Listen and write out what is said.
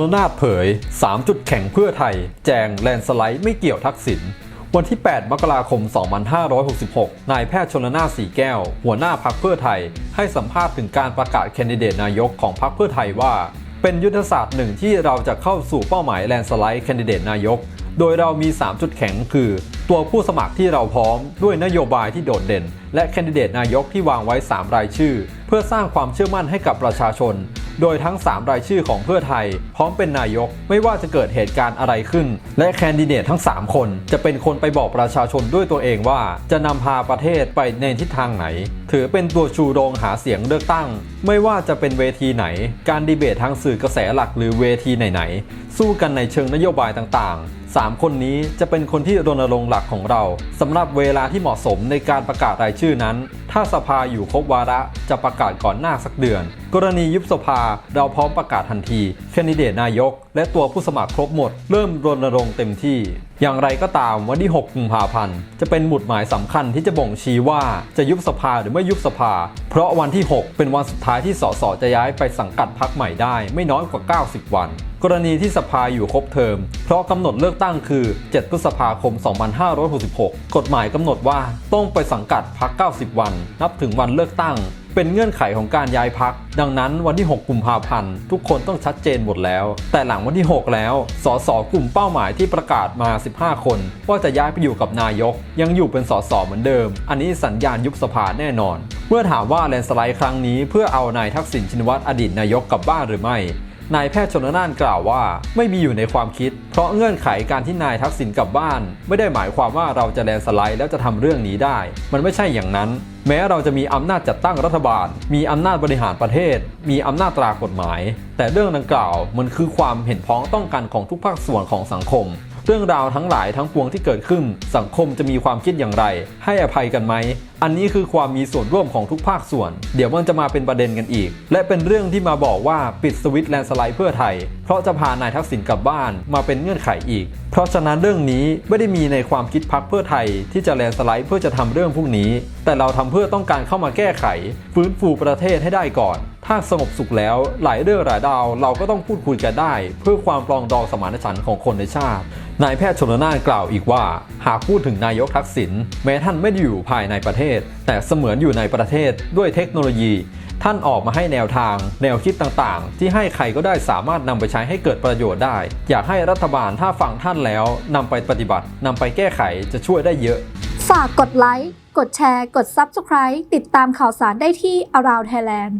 ลนาถเผย 3 จุดแข็งเพื่อไทย แจงแลนสไลด์ไม่เกี่ยวทักษิณวันที่ 8 มกราคม 2566 นายแพทย์ชลนาถสีแก้ว หัวหน้าพักเพื่อไทย ให้สัมภาษณ์ถึงการประกาศแคนดิเดตนายกของพักเพื่อไทยว่า เป็นยุทธศาสตร์หนึ่งที่เราจะเข้าสู่เป้าหมายแลนสไลด์แคนดิเดตนายก โดยเรามี 3 จุดแข็งคือ ตัวผู้สมัครที่เราพร้อมด้วยนโยบายที่โดดเด่นและแคนดิเดตนายกที่วางไว้ 3 รายชื่อ เพื่อสร้างความเชื่อมั่นให้กับประชาชน โดยทั้ง 3 รายชื่อของเพื่อไทย พร้อมเป็นนายกไม่ว่าจะเกิดเหตุการณ์อะไรขึ้น และแคนดิเดตทั้ง 3 คน จะเป็นคนไปบอกประชาชนด้วยตัวเองว่า จะนำพาประเทศไปในทิศทางไหน ถือเป็นตัวชูโรงหาเสียงเลือกตั้ง ไม่ว่าจะเป็นเวทีไหน การดีเบตทางสื่อกระแสหลักหรือเวทีไหนๆสู้กันในเชิงนโยบายต่างๆ3 คนนี้จะเป็นคนที่รณรงค์หลักของเราสำหรับเวลาที่เหมาะสมในการประกาศรายชื่อนั้น ถ้าสภาอยู่ครบวาระจะประกาศก่อนหน้าสักเดือน กรณียุบสภาเราพร้อมประกาศทันทีแคนดิเดตนายก และตัวผู้สมัครครบหมด เริ่มรณรงค์เต็มที่ อย่างไรก็ตามวันที่ 6 กุมภาพันธ์ จะเป็นหมุดหมายสำคัญที่จะบ่งชี้ว่าจะยุบสภาหรือไม่ยุบสภา เพราะวันที่ 6 เป็นวันสุดท้ายที่สสจะย้ายไปสังกัดพรรคใหม่ได้ ไม่น้อยกว่า 90 วันกรณีที่สภาอยู่ครบเทอม เพราะกำหนดเลือกตั้งคือ 7 พฤษภาคม 2566 กฎหมายกำหนดว่าต้องไปสังกัดพรรค90 วันนับถึงวันเลือกตั้ง เป็นเงื่อนไขของการย้ายพัก ดังนั้นวันที่ 6 กุมภาพันธ์ทุกคนต้องชัดเจนหมดแล้ว แต่หลังวันที่ 6 แล้ว สสกลุ่มเป้าหมายที่ประกาศมา 15 คนว่าจะย้ายไปอยู่กับนายก ยังอยู่เป็นสสเหมือนเดิม อันนี้สัญญาณยุบสภาแน่นอน เมื่อถามว่าแลนสไลด์ครั้งนี้เพื่อเอานายทักษิณชินวัตรอดีตนายกกลับบ้านหรือไม่นายแพทย์ชนน่านกล่าวว่าไม่มีอยู่ในความคิด เพราะเงื่อนไขการที่นายทักษิณกลับบ้าน ไม่ได้หมายความว่าเราจะแลนสไลด์แล้วจะทำเรื่องนี้ได้ มันไม่ใช่อย่างนั้น แม้เราจะมีอำนาจจัดตั้งรัฐบาล มีอำนาจบริหารประเทศ มีอำนาจตรากฎหมาย แต่เรื่องดังกล่าวมันคือความเห็นพ้องต้องกันของทุกภาคส่วนของสังคม รื่องราวทั้งหลายทั้งปวงที่เกิดขึ้น สังคมจะมีความคิดอย่างไร ให้อภัยกันไหม อันนี้คือความมีส่วนร่วมของทุกภาคส่วน เดี๋ยวมันจะมาเป็นประเด็นกันอีก และเป็นเรื่องที่มาบอกว่าปิดสวิตช์แลนสไลด์เพื่อไทย เพราะจะพานายทักษิณกลับบ้านมาเป็นเงื่อนไขอีก เพราะฉะนั้นเรื่องนี้ไม่ได้มีในความคิดพักเพื่อไทย ที่จะแลนสไลด์เพื่อจะทำเรื่องพวกนี้ แต่เราทำเพื่อต้องการเข้ามาแก้ไข ฟื้นฟูประเทศให้ได้ก่อน ถ้าสงบสุขแล้วหลายเรื่องหลายดาวเราก็ต้องพูดคุยกันได้ เพื่อความปรองดองสมานฉันท์ของคนในชาติ นายแพทย์ชนน่านกล่าวอีกว่า หากพูดถึงนายกทักษิณแม้ท่านไม่ได้อยู่ภายในประเทศ แต่เสมือนอยู่ในประเทศด้วยเทคโนโลยี ท่านออกมาให้แนวทาง แนวคิดต่างๆ ที่ให้ใครก็ได้สามารถนำไปใช้ให้เกิดประโยชน์ได้ อยากให้รัฐบาลถ้าฟังท่านแล้วนำไปปฏิบัตินำไปแก้ไขจะช่วยได้เยอะ ฝากกดไลค์กดแชร์ กด Subscribe ติดตามข่าวสารได้ที่ Around Thailand